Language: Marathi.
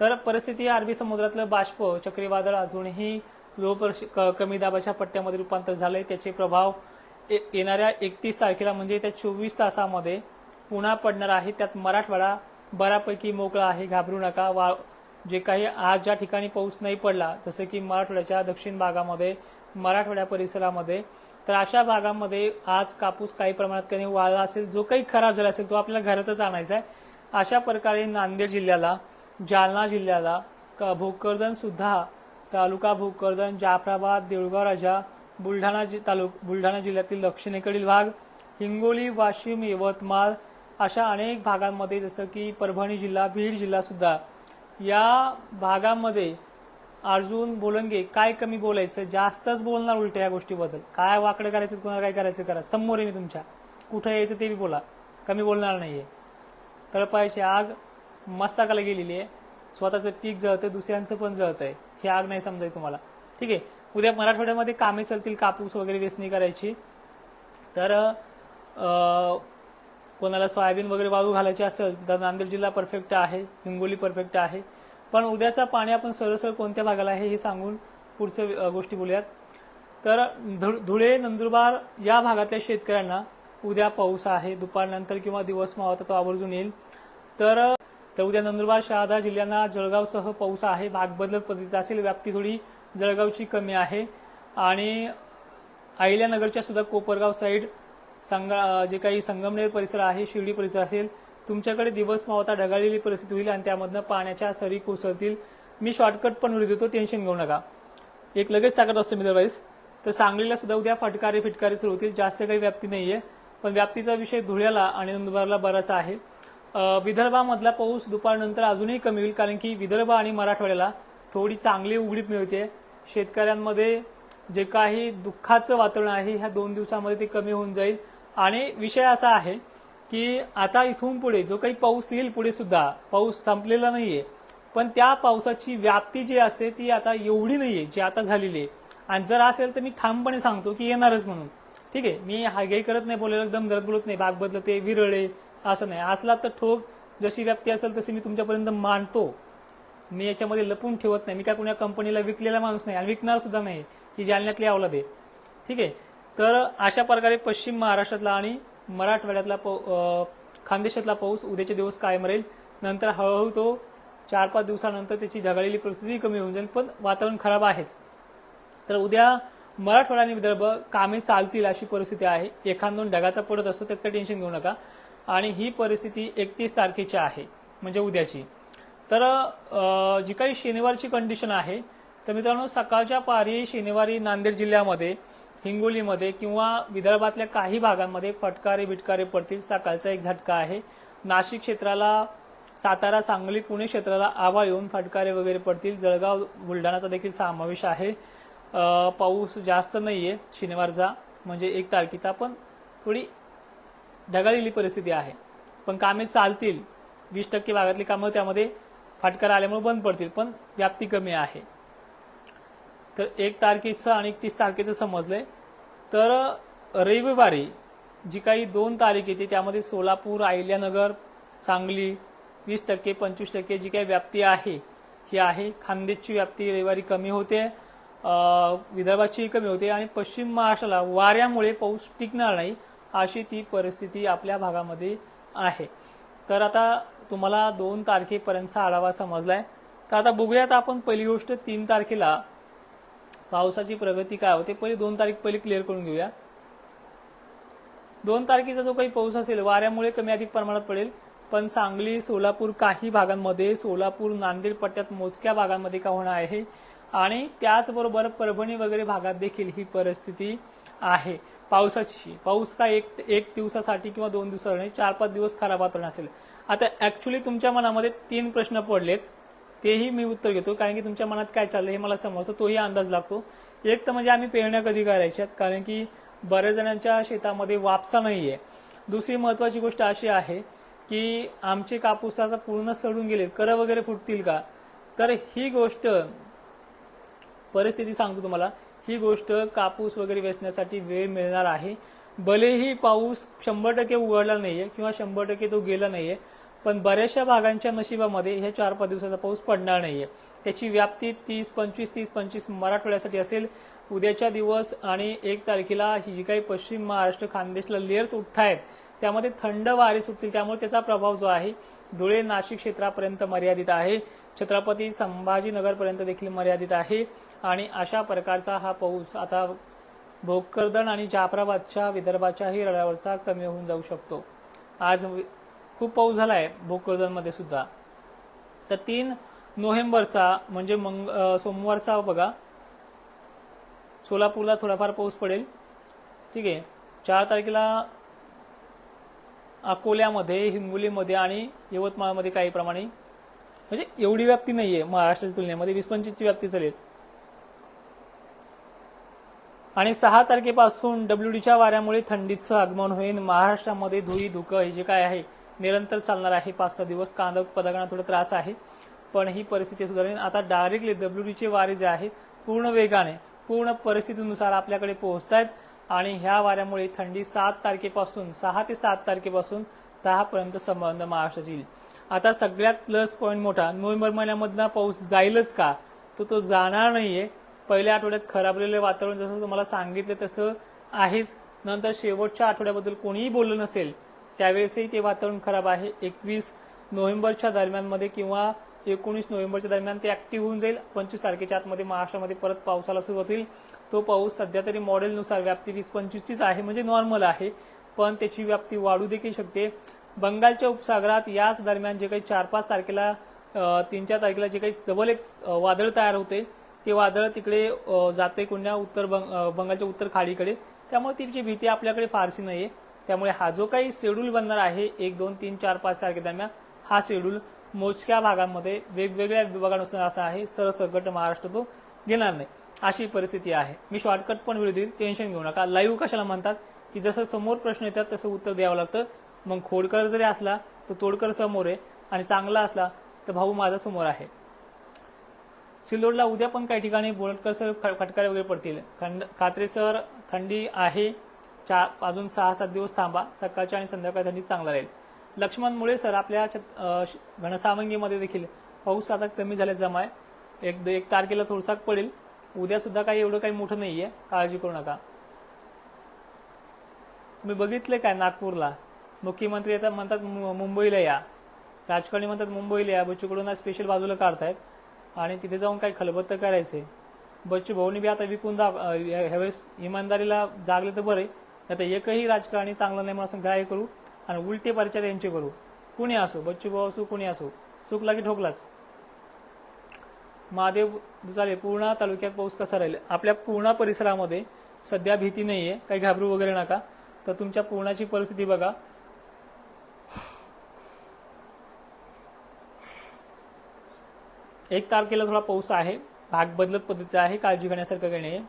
तर परिस्थिती अरबी समुद्रातलं बाष्प चक्रीवादळ अजूनही लो क- कमी दाबाच्या पट्ट्यामध्ये रूपांतर झालंय. त्याचे प्रभाव येणाऱ्या एकतीस तारखेला म्हणजे त्या चोवीस तासामध्ये पुन्हा पडणार आहे. त्यात मराठवाडा बऱ्यापैकी मोकळा आहे. घाबरू नका. वा जे काही आज ज्या ठिकाणी पाऊस नाही पडला जसं की मराठवाड्याच्या दक्षिण भागामध्ये मराठवाड्या परिसरामध्ये तर अशा भागामध्ये आज कापूस काही प्रमाणात काही वाळला असेल जो काही खराब झाला असेल तो आपल्याला घरातच आणायचा आहे. अशा प्रकारे नांदेड जिल्ह्याला जालना जिल्ह्याला क- भोकरदन सुद्धा तालुका भोकरदन जाफराबाद देऊळगाव राजा बुलढाणा जि- तालुक बुलढाणा जिल्ह्यातील दक्षिणेकडील भाग हिंगोली वाशिम यवतमाळ अशा अनेक भागांमध्ये जसं की परभणी जिल्हा बीड जिल्हा सुद्धा. या भागामध्ये अर्जुन बोलंगे काय कमी बोलायचं? जास्तच बोलणार उलट या गोष्टीबद्दल. काय वाकडं करायचं कोणाला काय करायचं करा. समोर आहे मी तुमच्या. कुठं यायचं ते बी बोला. कमी बोलणार नाहीये. तळपायची आग मस्तकाला गेलेली आहे. स्वतःचं पीक जळतंय दुसऱ्यांचं पण जळतंय. हे आग नाही समजाय तुम्हाला. ठीक आहे. उद्या मराठवाड्यामध्ये कामे चालतील कापूस वगैरे वेचणी करायची. तर कोणाला सोयाबीन वगैरे वाळू घालायची असेल तर नांदेड जिल्हा परफेक्ट आहे हिंगोली परफेक्ट आहे. पण उद्याचा पाणी आपण सरसर कोणत्या भागाला आहे हे सांगून पुढच्या गोष्टी बोलूयात. तर धु- धुळे नंदुरबार या भागातल्या शेतकऱ्यांना उद्या पाऊस आहे. दुपारनंतर किंवा दिवस मावता तो आवर्जून येईल. तर तर उद्या नंदुरबार शहादा जिल्ह्यांना जळगावसह पाऊस आहे. भाग बदलत पद्धतीचा असेल व्याप्ती थोडी जळगावची कमी आहे. आणि अहिल्यानगरच्या सुद्धा कोपरगाव साईड संग जे काही संगमनेर परिसर आहे शिर्डी परिसर असेल तुमच्याकडे दिवस मावता ढगाळलेली परिस्थिती होईल आणि त्यामधनं पाण्याच्या सरी कोसळतील. मी शॉर्टकट पण व्हिडिओ देतो टेन्शन घेऊ नका. एक लगेच टाकत असतो मी दरवाईस तर सांगलीला सुद्धा उद्या फटकारे फिटकारे सुरू होतील. जास्त काही व्याप्ती नाहीये. पण व्याप्तीचा विषय धुळ्याला आणि नंदुरबारला बराच आहे. विदर्भामधला पाऊस दुपारनंतर अजूनही कमी होईल कारण की विदर्भ आणि मराठवाड्याला थोडी चांगली उघडीप मिळते. शेतकऱ्यांमध्ये जे काही दुःखाचं वातावरण आहे ह्या दोन दिवसामध्ये ते कमी होऊन जाईल. आणि विषय असा आहे की आता इथून पुढे जो काही पाऊस येईल पुढे सुद्धा पाऊस संपलेला नाहीये पण त्या पावसाची व्याप्ती जी असते ती आता एवढी नाहीये जी आता झालेली आहे. आणि जर असेल तर मी ठामपणे सांगतो की येणारच म्हणून. ठीक आहे मी हागेही करत नाही बोलायला एकदम दरद बोलत नाही भाग बदलते विरळे असं नाही. असला तर ठोक. जशी व्याप्ती असेल तशी मी तुमच्यापर्यंत मांडतो मी याच्यामध्ये लपून ठेवत नाही. मी काय कुण्या कंपनीला विकलेला माणूस नाही आणि विकणार सुद्धा नाही. ही जालन्यातली अवलाद आहे. ठीक आहे? तर अशा प्रकारे पश्चिम महाराष्ट्रातला आणि मराठवाड्यातला खानदेशातला पाऊस उद्याचे दिवस कायम राहील. नंतर हळूहळू तो चार पाच दिवसानंतर त्याची ढगाळलेली परिस्थिती कमी होऊन जाईल पण वातावरण खराब आहेच. तर उद्या मराठवाडा आणि विदर्भ कामे चालतील अशी परिस्थिती आहे. एखाद दोन ढगाचा पडत असतो त्यात काही टेन्शन घेऊ नका. आणि ही परिस्थिती एकतीस तारखेची आहे म्हणजे उद्याची. तर जी काही शनिवारची कंडिशन आहे तर मित्रांनो सकाळच्या पारी शनिवारी नांदेड जिल्ह्यामध्ये हिंगोलीमध्ये किंवा विदर्भातल्या काही भागांमध्ये फटकारे बिटकारे पडतील सकाळचा एक झटका आहे. नाशिक क्षेत्राला सातारा सांगली पुणे क्षेत्राला आवा येऊन फटकारे वगैरे पडतील. जळगाव बुलढाणाचा देखील समावेश आहे. पाऊस जास्त नाही आहे शनिवारचा म्हणजे एक तारखेचा पण थोडी ढगाळलेली परिस्थिती आहे. पण कामे चालतील. वीस टक्के भागातली कामं त्यामध्ये फाटकार आल्यामुळे बंद पडतील पण व्याप्ती कमी आहे. तर एक तारखेचं आणि एकतीस तारखेचं समजलंय. तर रविवारी जी काही दोन तारीख येते त्यामध्ये सोलापूर अहिल्यानगर सांगली वीस टक्के पंचवीस टक्के जी काही व्याप्ती आहे ही आहे. खानदेशची व्याप्ती रविवारी कमी होते. विदर्भाचीही कमी होते. आणि पश्चिम महाराष्ट्राला वाऱ्यामुळे पाऊस टिकणार नाही. अशी ती परिस्थिती आपल्या भागामध्ये आहे. तर आता तुम्हाला दोन तारखेपर्यंतचा आढावा आहे तर आता बघूयात आपण पहिली गोष्ट तीन तारखेला पावसाची प्रगती काय होते. पहिले दोन तारीख पहिले क्लिअर करून घेऊया. दोन तारखेचा जो काही पाऊस असेल वाऱ्यामुळे कमी अधिक प्रमाणात पडेल. पण सांगली सोलापूर काही भागांमध्ये सोलापूर नांदेड पट्ट्यात मोजक्या भागांमध्ये का होणार आहे? आणि त्याचबरोबर परभणी वगैरे भागात देखील ही परिस्थिती आहे. पावसाची. पाऊस काय एक एक दिवसासाठी किंवा दोन दिवसासाठी चार पाच दिवस खराब वातावरण असेल. आता ऍक्च्युली तुमच्या मनामध्ये तीन प्रश्न पडलेत. तेही मी उत्तर घेतो कारण की तुमच्या मनात काय चाललं हे मला समजतं तोही अंदाज लागतो. एक तर म्हणजे आम्ही पेरण्या कधी करायच्यात कारण की बऱ्याच जणांच्या शेतामध्ये वापसा आहे दुसरी महत्वाची गोष्ट अशी आहे की आमचे कापूस आता पूर्ण सडून गेले कर वगैरे फुटतील का? तर ही गोष्ट परिस्थिती सांगतो तुम्हाला. ही गोष्ट कापूस वगैरे वेचण्यासाठी वेळ मिळणार आहे. भलेही पाऊस शंभर टक्के उघडला नाहीये किंवा शंभर टक्के तो गेला नाहीये पण बऱ्याचशा भागांच्या नशिबामध्ये हे चार पाच दिवसाचा पाऊस पडणार नाहीये. त्याची व्याप्ती तीस पंचवीस तीस पंचवीस मराठवाड्यासाठी असेल. उद्याच्या दिवस आणि एक तारखेला ही जी काही पश्चिम महाराष्ट्र खानदेशला लेयर्स उठतायत त्यामध्ये थंड वारे सुटतील त्यामुळे त्याचा प्रभाव जो आहे धुळे नाशिक क्षेत्रापर्यंत मर्यादित आहे. छत्रपती संभाजीनगरपर्यंत देखील मर्यादित आहे. आणि अशा प्रकारचा हा पाऊस आता भोकरदन आणि जाफराबादच्या विदर्भाच्याही रडावरचा कमी होऊन जाऊ शकतो. आज खूप पाऊस झाला आहे भोकरदनमध्ये सुद्धा. तर तीन नोव्हेंबरचा म्हणजे मंग सोमवारचा बघा. सोलापूरला थोडाफार पाऊस पडेल. ठीक आहे. चार तारखेला अकोल्यामध्ये हिंगोलीमध्ये आणि यवतमाळमध्ये काही प्रमाणे. म्हणजे एवढी व्याप्ती नाहीये महाराष्ट्राच्या तुलनेमध्ये. वीस पंचवीसची व्याप्ती चालेल. आणि सहा तारखेपासून डब्ल्यू डीच्या वाऱ्यामुळे थंडीचं आगमन होईल. महाराष्ट्रामध्ये धुई धुकं हे जे काय आहे निरंतर चालणार आहे. पाच सहा दिवस कांदा उत्पादकांना थोडा त्रास आहे पण ही परिस्थिती सुधारेल. आता डायरेक्टली डब्ल्यूडीचे वारे जे आहे पूर्ण वेगाने पूर्ण परिस्थितीनुसार आपल्याकडे पोहोचत आहेत आणि ह्या वाऱ्यामुळे थंडी सात तारखेपासून सहा ते सात तारखेपासून दहापर्यंत संबंध महाराष्ट्रात येईल. आता सगळ्यात प्लस पॉईंट मोठा नोव्हेंबर महिन्यामधला पाऊस जाईलच का? तो तो जाणार नाहीये. पहिल्या आठवड्यात खराबलेले वातावरण जसं तुम्हाला सांगितलं तसं आहेच. नंतर शेवटच्या आठवड्याबद्दल कोणीही बोललं नसेल त्यावेळेसही ते वातावरण खराब आहे. एकवीस नोव्हेंबरच्या दरम्यानमध्ये किंवा एकोणीस नोव्हेंबरच्या दरम्यान ते ऍक्टिव्ह होऊन जाईल. पंचवीस तारखेच्या आतमध्ये महाराष्ट्रामध्ये परत पावसाला सुरुवात होईल तो पाऊस सध्या तरी मॉडेलनुसार व्याप्ती वीस पंचवीसचीच आहे म्हणजे नॉर्मल आहे. पण त्याची व्याप्ती वाढू देखील शकते. बंगालच्या उपसागरात याच दरम्यान जे काही चार पाच तारखेला तीन चार तारखेला जे काही डबल एक वादळ तयार होते ते वादळ तिकडे अ, जाते कोणत्या उत्तर बंग- बंगालच्या उत्तर खाडीकडे. त्यामुळे तिची भीती आपल्याकडे फारशी नाही आहे त्यामुळे हा जो काही शेड्यूल बनणार आहे एक दोन तीन चार पाच तारखेदरम्यान हा शेड्यूल मोजक्या भागांमध्ये वेगवेगळ्या विभागानुसार असणार आहे. सरसकट महाराष्ट्र तो घेणार नाही. अशी परिस्थिती आहे. मी शॉर्टकट पण व्हिडिओ देईल. टेन्शन घेऊ नका. लाईव्ह कशाला म्हणतात? की जसं समोर प्रश्न येतात तसं उत्तर द्यावं लागतं. मग खोडकर जरी असला तर तोडकर समोर आहे. आणि चांगला असला तर भाऊ माझा समोर आहे. सिल्लोडला उद्या पण काही ठिकाणी बोलटकर सर ख- फटकारे वगैरे पडतील. खंड कात्रे सर थंडी आहे. चार अजून सहा सात दिवस थांबा. सकाळच्या आणि संध्याकाळी थंडी चांगला राहील. लक्ष्मण मुळे सर आपल्या श- घनसावंगीमध्ये देखील पाऊस आता कमी झाले जमाय. एक एक तारखेला थोडसा पडेल. उद्या सुद्धा काही एवढं काही मोठं नाहीये. काळजी करू नका. तुम्ही बघितले काय नागपूरला? मुख्यमंत्री येतात म्हणतात मु- मुंबईला या. राजकारणी म्हणतात मुंबईला या. बच्चूकडून स्पेशल बाजूला काढतायत. आणि तिथे जाऊन काही खलबत्त करायचे. बच्चू भाऊनी बी आता विकून जा ह्यावेळेस इमानदारीला जागले तर बरे. आता एकही राजकारणी चांगलं नाही म्हणून ग्राह्य करू आणि उलटे परिचार यांचे करू. कुणी असो बच्चू भाऊ असो कुणी असो चुकला की ठोकलाच. महादेव दुचाले पूर्णा तालुक्यात पाऊस कसा राहील? आपल्या पूर्णा परिसरामध्ये सध्या भीती नाही आहे काही घाबरू वगैरे नका. तर तुमच्या पूर्णाची परिस्थिती बघा. एक तारखेला थोडा पाऊस आहे. भाग बदलत पद्धतीचा आहे. काळजी घेण्यासारखं काही नाही